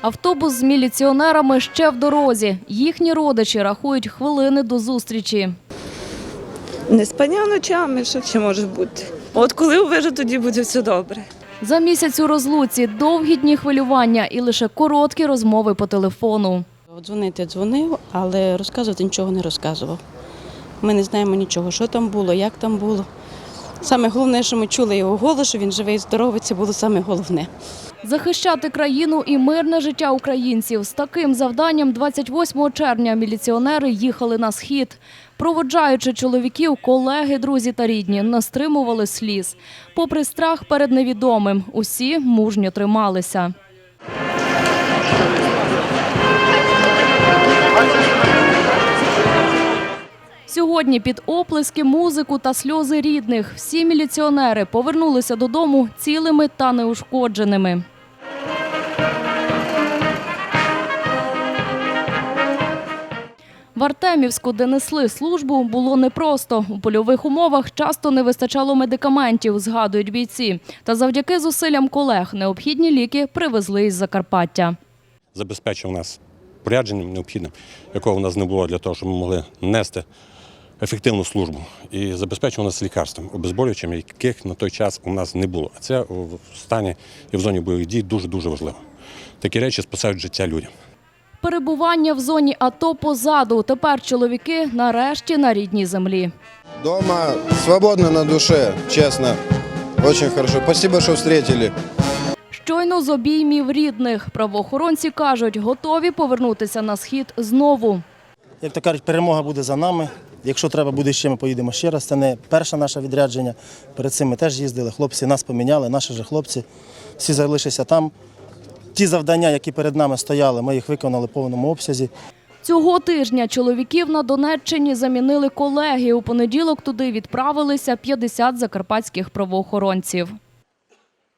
Автобус з міліціонерами ще в дорозі. Їхні родичі рахують хвилини до зустрічі. Не спання ночами, що ще може бути. От коли увижу, тоді буде все добре. За місяць у розлуці довгі дні хвилювання і лише короткі розмови по телефону. Дзвонити дзвонив, але розказувати нічого не розказував. Ми не знаємо нічого, що там було, як там було. Саме головне, що ми чули його голос, що він живий і здоровий, це було саме головне. Захищати країну і мирне життя українців. З таким завданням 28 червня міліціонери їхали на схід. Проводжаючи чоловіків, колеги, друзі та рідні не стримували сліз. Попри страх перед невідомим, усі мужньо трималися. Сьогодні під оплески, музику та сльози рідних всі міліціонери повернулися додому цілими та неушкодженими. В Артемівську, де несли службу, було непросто. У польових умовах часто не вистачало медикаментів, згадують бійці. Та завдяки зусиллям колег необхідні ліки привезли із Закарпаття. забезпечив нас порядженням необхідним, якого в нас не було для того, щоб ми могли нести ефективну службу і забезпечив нас лікарством, обезболюючим, яких на той час у нас не було. А це в стані і в зоні бойових дій дуже-дуже важливо. Такі речі спасають життя людям. Перебування в зоні АТО позаду. Тепер чоловіки нарешті на рідній землі. Дома свободно на душе, честно. Очень хорошо. Спасибо, что встретили. Щойно з обіймів рідних. Правоохоронці кажуть, готові повернутися на схід знову. Як то кажуть, перемога буде за нами. Якщо треба буде ще, ми поїдемо ще раз. Це не перше наше відрядження. Перед цим ми теж їздили. Хлопці нас поміняли, наші ж хлопці. Всі залишилися там. Ті завдання, які перед нами стояли, ми їх виконали в повному обсязі. Цього тижня чоловіків на Донеччині замінили колеги. У понеділок туди відправилися 50 закарпатських правоохоронців.